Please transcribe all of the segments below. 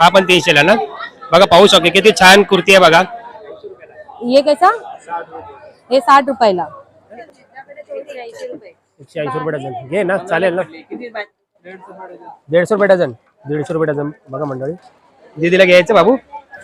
हा पण तीनशेला ना? बघा पाहू शकते किती छान कुर्ती आहे बघा. ये कैसा? हे साठ रुपयाला. एकशे ऐंशी रुपये डझन. घे ना चालेल ना. दीडशे रुपये डझन. दीडशे रुपये डझन. बघा मंडळी. दीदीला घ्यायचं बाबू.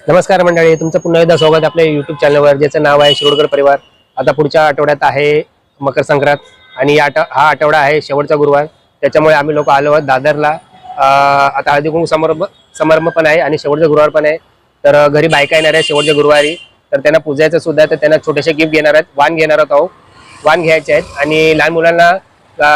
नमस्कार मंडळी तुमचं पुन्हा एकदा स्वागत आपल्या युट्यूब चॅनलवर ज्याचं नाव आहे शिरोडकर परिवार. आता पुढच्या आठवड्यात आहे मकर संक्रांत आणि या आठ- हा आठवडा आहे शेवटचा गुरुवार. त्याच्यामुळे आम्ही लोक आलो आहोत दादरला. आता हळदी कुंकू समारंभ समारंभ पण आहे आणि शेवटचा गुरुवार पण आहे. तर घरी बायका येणार आहे शेवटच्या गुरुवारी. तर त्यांना पूजायचं सुद्धा तर त्यांना छोटेसे गिफ्ट घेणार आहेत. वाण घेणार आहोत आहोत वाण घ्यायचे आहेत. आणि लहान मुलांना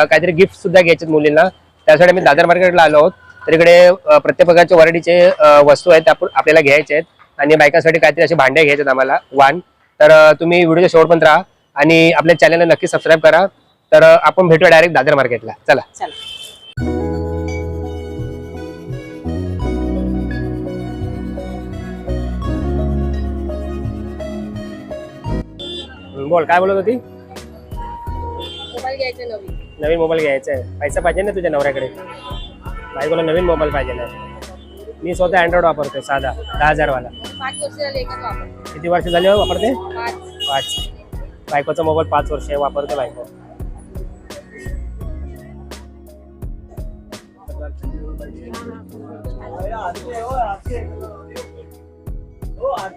काहीतरी गिफ्ट सुद्धा घ्यायचे आहेत मुलींना. त्यासाठी आम्ही दादर मार्केटला आलो आहोत. तर इकडे प्रत्येक प्रकारच्या व्हरायटीचे वस्तू आहेत त्या आपण- आपल्याला घ्यायचे आहेत. आणि बायकांसाठी काहीतरी असे भांडे घ्यायचे आहेत आम्हाला वाण. तर तुम्ही व्हिडिओच्या शेवटपर्यंत राहा. आणि आपल्या चॅनलला नक्की सबस्क्राईब करा. तर आपण भेटूया डायरेक्ट दादर मार्केटला. चला. चला. बोल काय बोलत होती? मोबाईल घ्यायचे नवीन. नवीन मोबाईल घ्यायचा आहे. पैसा पाहिजे ना तुझ्या नवऱ्याकडे? बायकोला नवीन मोबाईल पाहिजे ना मी स्वतः अँड्रॉइड वापरतोय साधा दहा हजारवाला. पाच वर्ष झाले एकच वापर किती वर्ष झाले हो वापरते? पाच. पाच. बायकोचा मोबाईल पाच वर्ष आहे वापरते बायको.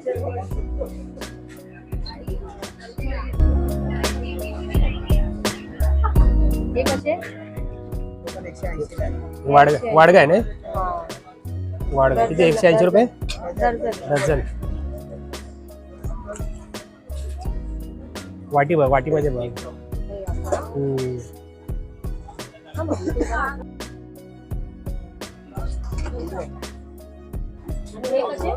हे कसे वाडग वाडगा आहे ना? हा. वाडगा किती? एकशे ऐंशी रुपये? दर्जन डझन. वाटी बघ वाटीमध्ये बघ. हम्म. हे कसे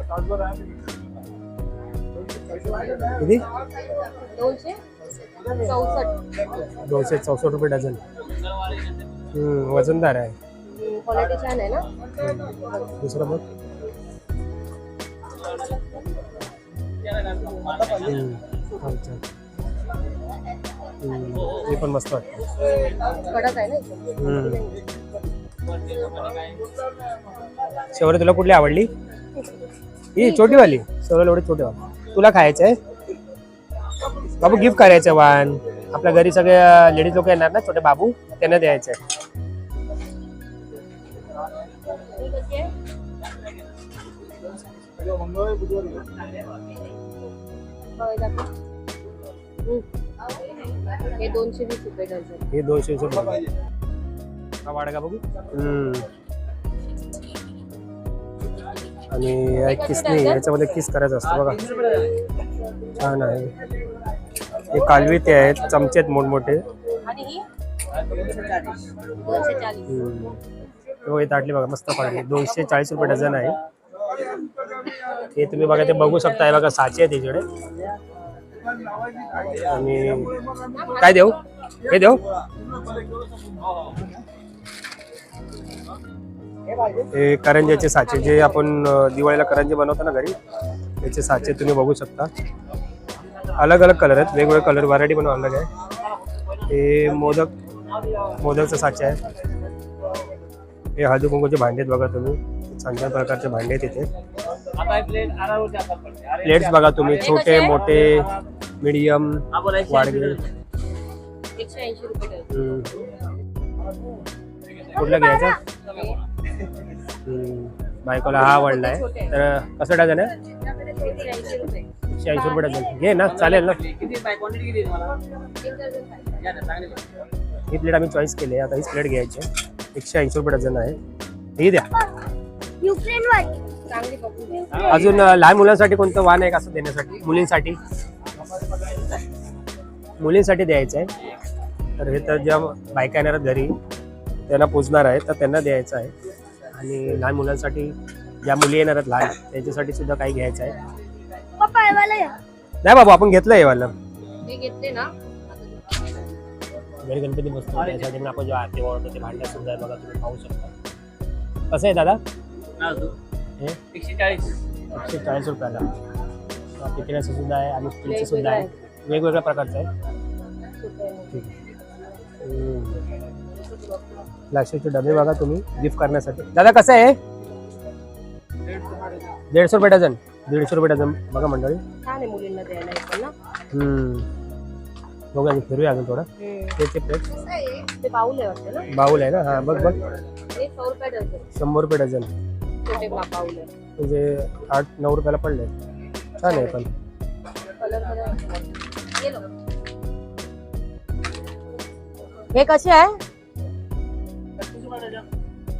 किती? दोनशे? चौसष्ट. दोनशे चौसष्ट रुपये डझन. वजनदार आहे. क्वालिटी छान आहे ना? दुसरं. हम्म, हे पण मस्त वाटतं. कडक आहे ना? तुला कुठली आवडली? ही छोटीवाली. शेवरेला एवढी छोटीवाली. तुला खायचं आहे बाबू गिफ्ट करायचं वाण. आपल्या घरी सगळे लेडीज लोक येणार ना छोटे बाबू त्यांना द्यायचं ही. हे दोनशे वीस रुपये डझन. हे दोनशे वीस रुपये हा वाडगा बघू. आणि किसनी याच्यामध्ये किस करायचं असतं बघा. छान आहे. हे कालवीते आहेत चमचे आहेत मोठमोठे. ही. हो, ताटली बघा मस्त क्वालिटी दोनशे चाळीस रुपये डझन आहे. हे तुम्ही बघा ते बघू शकता. हे बघा साचे आहे त्याच्याकडे आणि काय देऊ? हे देऊ? हे करंज्याचे साचे जे आपण दिवाळीला करंजे बनवतो ना घरी त्याचे साचे तुम्ही बघू शकता. अलग अलग कलर आहेत. वेगवेगळे कलर व्हरायटी पण अलग आहे हे मोदक मोदकचं साचे आहे हे हळदी कुंकूचे भांडे आहेत बघा तुम्ही. छान प्रकारचे भांडे आहेत इथे. प्लेट्स बघा तुम्ही. छोटे मोठे मीडियम हम्म. कुठला घ्यायचा. बायकोला हा आवडलाय. तर कसं डझन आहे एकशे ऐंशी रुपये ऐंशी रुपये डझन. घे ना चालेल ना. एक ही प्लेट आम्ही चॉईस केली आहे. आता हीच प्लेट घ्यायची आहे. एकशे ऐंशी रुपये डझन आहे. ही द्या. अजून लहान मुलांसाठी कोणतं वाण आहे का असं देण्यासाठी? मुलींसाठी? मुलींसाठी द्यायचं आहे तर हे तर ज्या बायका येणार आहेत घरी त्यांना पोचणार आहे तर त्यांना द्यायचं आहे. आणि लहान मुलांसाठी ज्या मुली येणार आहेत लहान त्यांच्यासाठी सुद्धा काही घ्यायचं आहे. नाही बाबा आपण घेतलं आहे वाला. हे घेतले ना. घरी गणपती बसतो. त्यासाठी पण आपण जो आरती वाढवतो ते भांड्या सुद्धा आहे बघा तुम्ही पाहू शकता. कसं आहे दादा? हे? एकशे चाळीस. एकशे चाळीस रुपयाला. पितळ्याचं सुद्धा आहे आणि स्टीलचं सुद्धा आहे. वेगवेगळ्या प्रकारचं आहे. ठीक आहे. प्लास्टिकचे डबे बघा तुम्ही गिफ्ट करण्यासाठी. दादा कसं आहे? दीडशे रुपये डझन. दीडशे रुपये डझन. बघा मंडळी. छान आहे मुलींना द्यायला हे पण ना. हम्म. बघा अजून फिरूया अजून थोडं. त्याचे प्लेट ते पाऊल आहे वाटतं ना? बाऊल आहे ना? हा बघ बघ. हे सौ रुपये डझन. शंभर रुपये डझन. छोटे बा- पाऊल आहे. म्हणजे आठ नऊ रुपयाला पडले. छान आहे पण. कलर हे कसे आहे?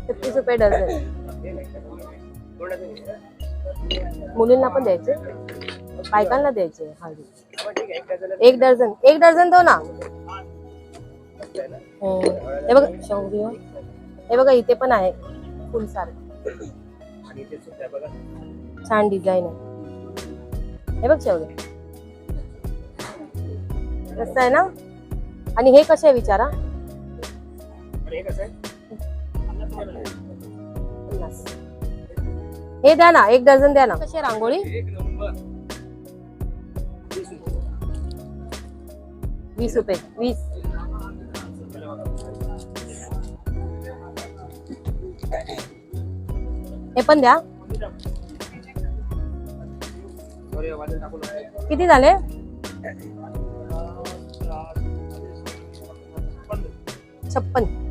छत्तीस रुपये डझन. मुलींना पण द्यायचे. बायकांना द्यायचे हळदी. एक डझन एक डझन दो ना. हे बघा शौर्य हो. हे. बघा इथे पण आहे. फुल सारखं. छान डिझाईन आहे. हे बघ शौर्य कसं आहे ना? आणि हे कसे आहे विचारा? पन्नास. हे द्या ना एक डझन द्या ना. कशी रांगोळी? वीस रुपये वीस. हे पण द्या. किती झाले? छप्पन.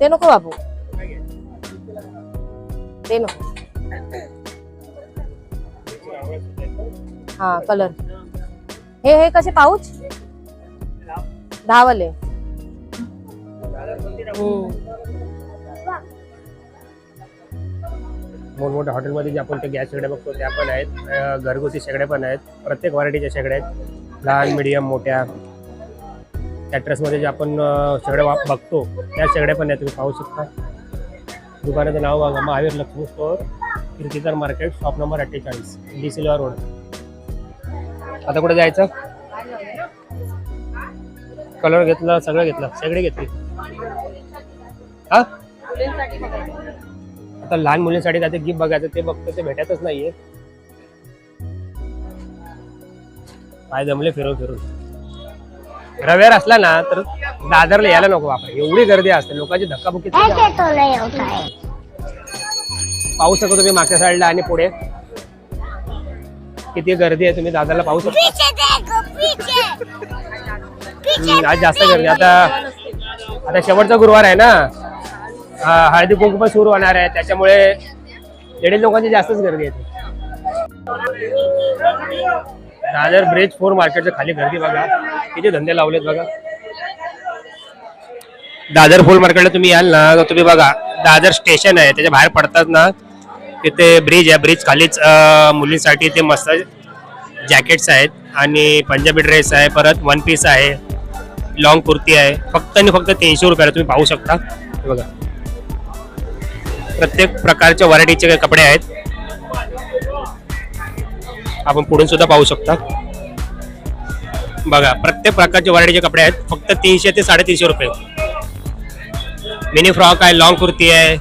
ते नको बाबू ते नको हा कलर हे हे कसे पाऊच? धावले. मोठमोठ्या हॉटेलमध्ये जे आपण ते गॅस शेगड्या बघतो त्या पण आहेत. घरगुती शेगड्या पण आहेत. प्रत्येक व्हरायटीच्या शेगड्या आहेत. लहान मिडियम मोठ्या. कॅटरसमध्ये जे आपण शेगड्या वाप बघतो त्या शेगड्या पण आहेत तुम्ही पाहू शकता. दुकानाचं नाव बघा Mahavir Lakshmi store Kirtikar market shop number अठ्ठेचाळीस डी सिल्वा रोड. आता कुठे जायचं? कलर घेतला सगळं घेतलं सगळे घेतली. हा? आता लहान मुलींसाठी काय गिफ्ट बघायचं ते बघतो ते भेटतच नाहीये. पाय जमले फिरून फिरून रविवार असला ना तर दादरला यायला नको बापरे. एवढी गर्दी असते लोकांची धक्काबुक्की पाहू शकतो तुम्ही मागच्या साईडला आणि पुढे. किती गर्दी आहे तुम्ही दादरला पाहू शकता. आज जास्त गर्दी आता आता शेवटचा गुरुवार आहे ना. हळदी कुंकू पण सुरू होणार आहे. त्याच्यामुळे लेडीज लोकांची जास्तच गर्दी येते दादर ब्रिज फोर मार्केटच्या खाली गर्दी बघा. किती धंदे लावलेत बघा. दादर फोर मार्केटला तुम्ही याल ना तर तुम्ही बघा दादर स्टेशन आहे त्याच्या बाहेर पडतात ना तिथे ब्रिज आहे ब्रिज खालीच मुलींसाठी ते मस्त जॅकेट्स आहेत. आणि पंजाबी ड्रेस आहे परत वन पीस आहे लॉंग कुर्ती आहे. फक्त आणि फक्त तीनशे रुपयाला तुम्ही पाहू शकता. बघा. प्रत्येक प्रकारच्या व्हरायटीचे कपडे आहेत. आपण पुढून सुद्धा पाहू शकता. बघा प्रत्येक प्रकारचे व्हरायटीचे कपडे आहेत. फक्त तीनशे ते साडेतीनशे रुपये. मिनी फ्रॉक आहे लॉंग कुर्ती आहे.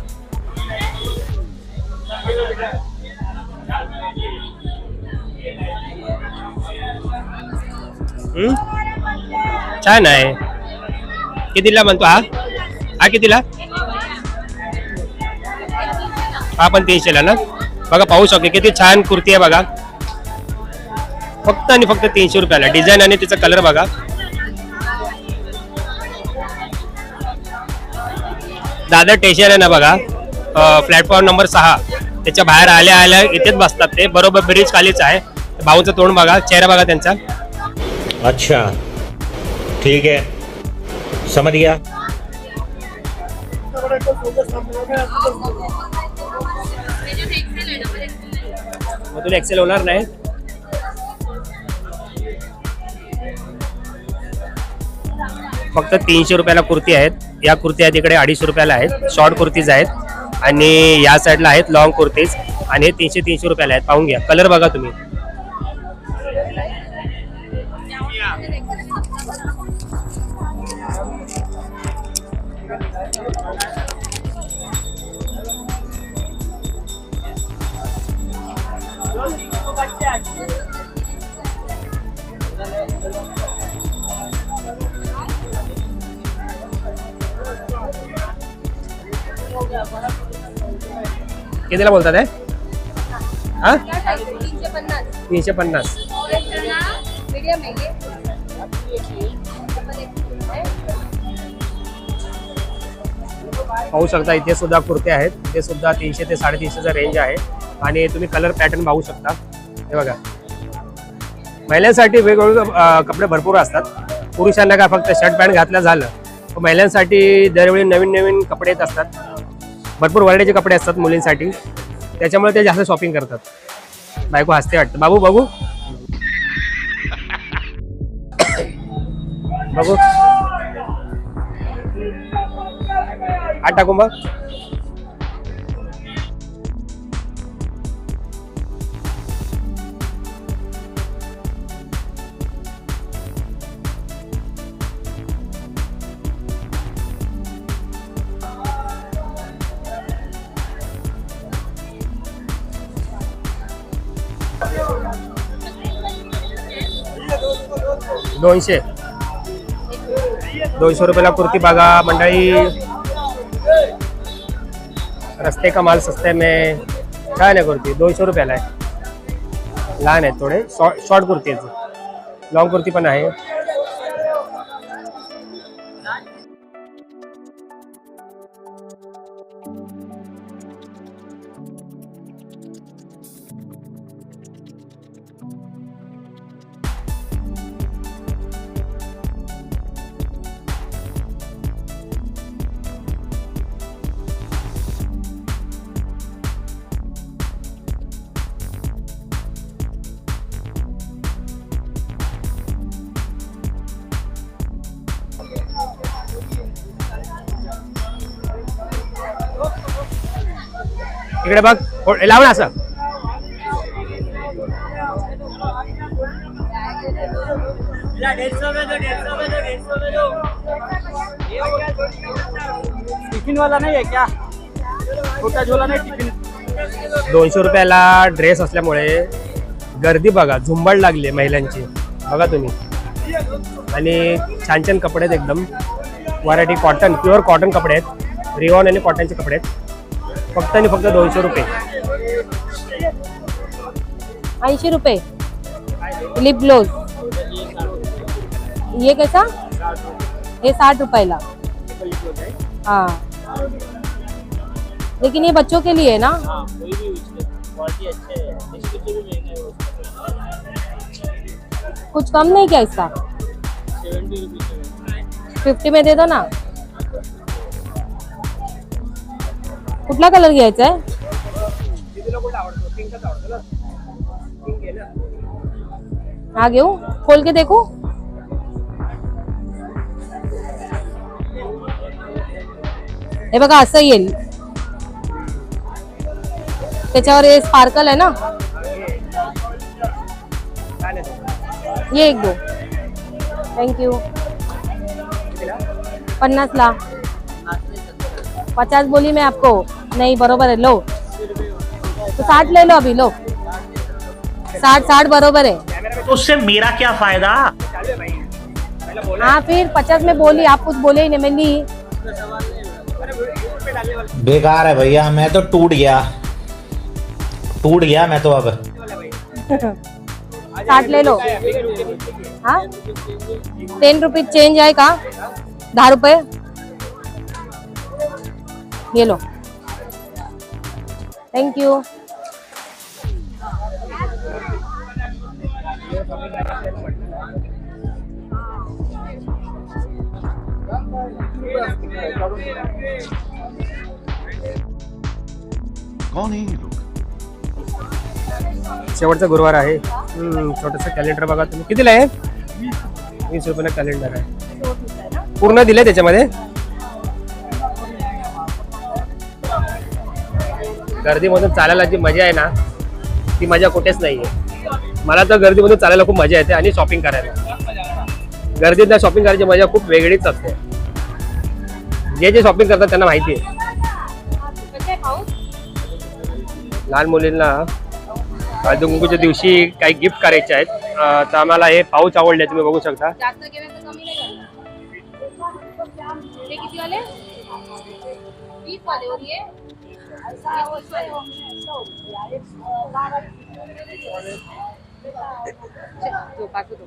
छान आहे. कितीला म्हणतो हा? हा कितीला? हा पण तीनशेला ना? बघा पाहू शकतो. किती छान कुर्ती आहे बघा. फक्त आणि फक्त तीनशे रुपयाला. डिझाईन आणि तिचा कलर बघा. दादर स्टेशन आहे ना बघा. प्लॅटफॉर्म नंबर सहा. त्याच्या बाहेर आल्या आल्या इथेच बसतात ते. बरोबर ब्रिज खालीच आहे. भाऊचं तोंड बघा. चेहरा बघा त्यांचा. अच्छा. ठीक है समझ गया मग तुला एक्सेल होणार नाही. फक्त तीनशे रुपयाला कुर्ती आहेत. या कुर्ती आहेत तिकडे अडीचशे रुपयाला आहेत. शॉर्ट कुर्तीज आहेत. आणि या साईडला आहेत लॉंग कुर्तीज. आणि हे तीनशे तीनशे रुपयाला आहेत. पाहून घ्या. कलर बघा तुम्ही. कितीला बोलतात आहे हा? तीनशे पन्नास. पाहू शकता इथे सुद्धा कुर्ते आहेत. इथे सुद्धा तीनशे ते साडेतीनशेचा रेंज आहे. आणि तुम्ही कलर पॅटर्न पाहू शकता. हे बघा. महिलांसाठी वेगवेगळे कपडे भरपूर असतात. पुरुषांना का फक्त शर्ट पॅन्ट घातलं झालं. महिलांसाठी दरवेळी नवीन नवीन कपडे येत असतात. भरपूर व्हरायटीचे कपडे असतात मुलींसाठी. त्याच्यामुळे ते जास्त शॉपिंग करतात. बायको हसते वाटतं. बाबू बघू. बघू. आठ टाकू मग. दोनशे. दोनशे रुपयाला कुर्ती बघा मंडळी. रस्ते का माल सस्ते में. काय नाही कुर्ती दोनशे रुपयाला आहे. लहान आहेत थोडे शॉर्ट शॉर्ट कुर्ती आहेत. लॉंग कुर्ती पण आहे. इकडे बघ हो, लाव ना असं. टिफिन वाला नहीं है क्या? छोटा झोला नहीं टिफिन? दोनशे रुपयाला ड्रेस असल्यामुळे गर्दी बघा झुंबड लागली महिलांची. बघा तुम्ही. आणि छान छान कपडे आहेत एकदम. व्हरायटी कॉटन प्युअर कॉटन कपडे आहेत. रिओन आणि कॉटनचे कपडे आहेत. फक्त आणि फक्त दोनशे रुपये. ऐंशी रुपये. लिप ग्लोज ये कैसा? ये साठ रुपयाला. हाँ. लेकिन ये बच्चों के लिए है ना अच्छे है। इसके भी महँगे है कुछ कम नहीं क्या इसका? फिफ्टी में दे दो ना। कुठला कलर घ्यायचा आहे? हा घेऊ. खोल के देखू. हे बघा असं येईल. त्याच्यावर हे स्पार्कल आहे ना. ये एक दो. थँक्यू पन्नास ला पचास बोली मैं आपको. नहीं बरोबर है लो। तो साठ ले लो अभी लो। साठ साठ बरोबर है। तो उससे मेरा क्या फ़ायदा? हाँ फिर पचास में बोली आप कुछ बोले ही नहीं मैं ली बेकार है भैया मैं तो टूट गया। टूट गया मैं तो अब। साठ ले लो। हाँ? टेन रुपीज़ चेंज आएगा का दहा रुपये ये लो। थँक्यू कौन है ये लोग शेवटचा गुरुवार आहे. छोटंसं कॅलेंडर बघा तुम्ही. कितीला आहे? वीस रुपयाला कॅलेंडर आहे. पूर्ण दिलंय त्याच्यामध्ये? गर्दीमधून चालायला जी मजा आहे ना ती मजा कुठेच नाही आहे मला तर गर्दीमधून चालायला खूप मजा येते आणि शॉपिंग करायला. गर्दीत शॉपिंग करायची मजा खूप वेगळीच असते. जे जे शॉपिंग करतात त्यांना माहिती आहे. लहान मुलींना हळदी दिवशी काही गिफ्ट करायचे आहेत. तर आम्हाला हे पाऊच आवडले तुम्ही बघू शकता. किती वाले वाले वाले और ये जो पाठवतो